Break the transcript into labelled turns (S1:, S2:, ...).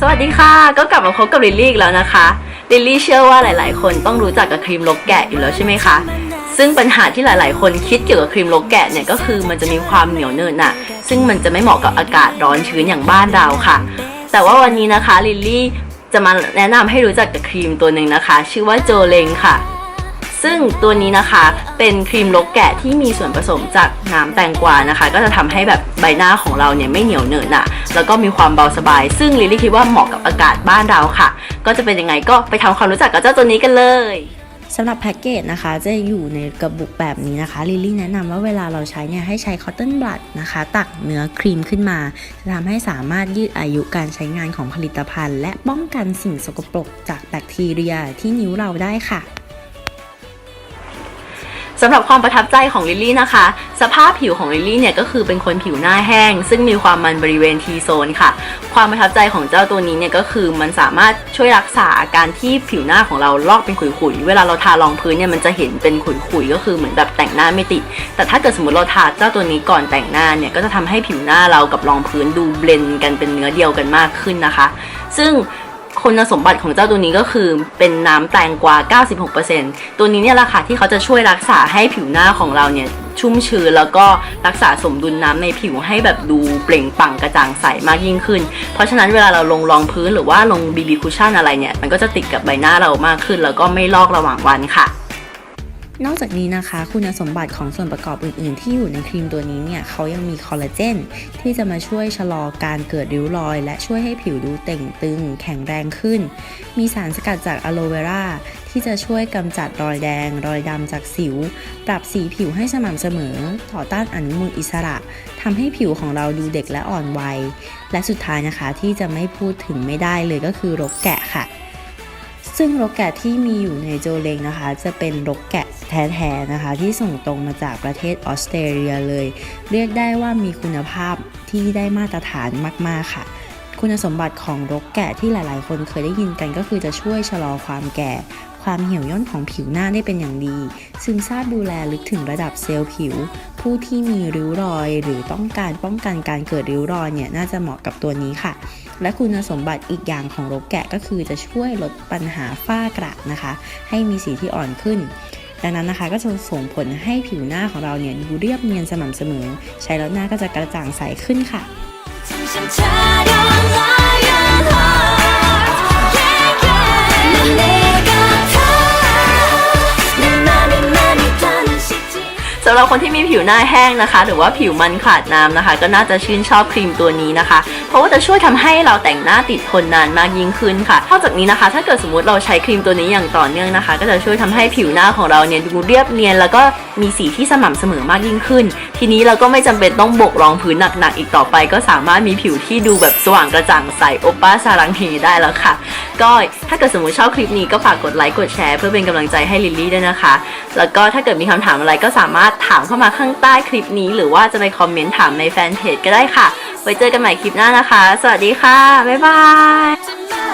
S1: สวัสดีค่ะ ก็กลับมาพบกับลิลลี่อีกแล้วนะคะลิลลี่เชื่อว่าหลาย ๆ คนต้องรู้จักกับครีมลกแกะอยู่แล้วใช่ไหมคะ ซึ่งปัญหาที่หลาย ๆ คนคิดเกี่ยวกับครีมลกแกะเนี่ยก็คือมันจะมีความเหนียวเนินน่ะซึ่งมันจะไม่เหมาะกับอากาศร้อนชื้นอย่างบ้านเราค่ะ แต่ว่าวันนี้นะคะลิลลี่จะมาแนะนำให้รู้จักกับครีมตัวหนึ่งนะคะ ชื่อว่าโจเลงค่ะ ซึ่งตัวนี้นะคะเป็นครีมลกแกะที่มีส่วนผสมจากน้ำแตงกวานะคะ ก็จะทำให้แบบใบหน้าของเราเนี่ยไม่เหนียวเหนอะหนะแล้วก็มีความเบาสบาย ซึ่งลิลลี่คิดว่าเหมาะกับอากาศบ้านเราค่ะ ก็จะเป็นยังไงก็ไปทำความรู้จักกับเจ้าตัวนี้กันเลย
S2: สำหรับแพ็กเกจนะคะจะอยู่ในกระบุกแบบนี้นะคะลิลลี่แนะนำว่าเวลาเราใช้เนี่ยให้ใช้คอตตอนบลัดนะคะ ตักเนื้อครีมขึ้นมา จะทำให้สามารถยืดอายุการใช้งานของผลิตภัณฑ์ และป้องกันสิ่งสกปรกจากแบคทีเรียที่นิ้วเราได้ค่ะ
S1: สำหรับความประทับใจของลิลลี่นะคะ สภาพผิวของลิลลี่เนี่ยก็คือเป็นคนผิวหน้าแห้ง ซึ่งมีความมันบริเวณทีโซนค่ะ ความประทับใจของเจ้าตัวนี้เนี่ยก็คือมันสามารถช่วยรักษาอาการที่ผิวหน้าของเราลอกเป็นขุยๆ เวลาเราทารองพื้นเนี่ยมันจะเห็นเป็นขุยๆ ก็คือเหมือนแบบแต่งหน้าไม่ติด แต่ถ้าเกิดสมมติเราทาเจ้าตัวนี้ก่อนแต่งหน้าเนี่ยก็จะทำให้ผิวหน้าเรากับรองพื้นดูเบลนกันเป็นเนื้อเดียวกันมากขึ้นนะคะ ซึ่ง คุณสมบัติของเจ้าตัวนี้ก็คือเป็นน้ำแตงกวา 96%ตัวนี้เนี่ยแหละค่ะที่เขาจะช่วยรักษาให้ผิวหน้าของเราเนี่ยชุ่มชื้นแล้วก็รักษาสมดุลน้ำในผิวให้แบบดูเปล่งปลั่งกระจ่างใสมากยิ่งขึ้น เพราะฉะนั้นเวลาเราลงรองพื้นหรือว่าลงบีบีคุชชั่นอะไรเนี่ย มันก็จะติดกับใบหน้าเรามากขึ้น แล้วก็ไม่ลอกระหว่างวันค่ะ
S2: นอกจากนี้นะคะ คุณสมบัติของส่วนประกอบอื่น ๆ ที่อยู่ในครีมตัวนี้เนี่ยเขายังมีคอลลาเจนที่จะมาช่วยชะลอการเกิดริ้วรอย และช่วยให้ผิวดูเต่งตึง แข็งแรงขึ้น มีสารสกัดจากอะโลเวราที่จะช่วยกำจัดรอยแดง รอยดำจากสิว ปรับสีผิวให้สม่ำเสมอ ต่อต้านอนุมูลอิสระทำให้ผิวของเราดูเด็กและอ่อนวัย และสุดท้ายนะคะที่จะไม่พูดถึงไม่ได้เลยก็คือรกแกะค่ะ ซึ่งรกแกะที่มีอยู่ในโจเลงนะคะ จะเป็นรกแกะแท้ๆนะคะ ที่ส่งตรงมาจากประเทศออสเตรเลียเลย เรียกได้ว่ามีคุณภาพที่ได้มาตรฐานมาก ๆค่ะ คุณสมบัติของรกแกะที่หลายๆ คนเคยได้ยินกันก็คือจะช่วยชะลอความแก่ ความเหี่ยวย่นของผิวหน้าได้เป็นอย่างดี ซึมซาบดูแลลึกถึงระดับเซลล์ผิว ผู้ที่มีริ้วรอย หรือต้องการป้องกันการเกิดริ้วรอยเนี่ยน่าจะเหมาะกับตัวนี้ค่ะ และคุณสมบัติอีกอย่างของรกแกะก็คือจะช่วยลดปัญหาฝ้ากระนะคะ ให้มีสีที่อ่อนขึ้นดังนั้นนะคะก็จะส่งผลให้ผิวหน้าของเราเนี่ยดูเรียบเนียนสม่ำเสมอ ใช้แล้วหน้าก็จะกระจ่างใสขึ้นค่ะั
S1: บคนที่มีผิวหน้าแห้งนะคะ หรือว่าผิวมันขาดน้ำนะคะ ก็น่าจะชื่นชอบครีมตัวนี้นะคะ เพราะว่าจะช่วยทำให้เราแต่งหน้าติดทนนานมากยิ่งขึ้นค่ะนอกจากนี้นะคะ ถ้าเกิดสมมติเราใช้ครีมตัวนี้อย่างต่อเนื่องนะคะ ก็จะช่วยทำให้ผิวหน้าของเราเนี่ยดูเรียบเนียน แล้วก็มีสีที่สม่ำเสมอมากยิ่งขึ้นทีนี้เราก็ไม่จำเป็นต้องบกรองพื้นหนักๆอีกต่อไป ก็สามารถมีผิวที่ดูแบบสว่างกระจ่างใสโอป้าซาลังเฮได้แล้วค่ะ ก็ถ้าเกิดสมมติชอบคลิปนี้ก็ฝากกดไลค์กดแชร์เพื่อเป็นกำลังใจให้ลิลลี่ด้วยนะคะ แล้วก็ถ้าเกิดมีคำถามอะไรก็สามารถถามเข้ามาข้างใต้คลิปนี้ หรือว่าจะไปคอมเมนต์ถามในแฟนเพจก็ได้ค่ะ ไว้เจอกันใหม่คลิปหน้านะคะ สวัสดีค่ะบ๊ายบาย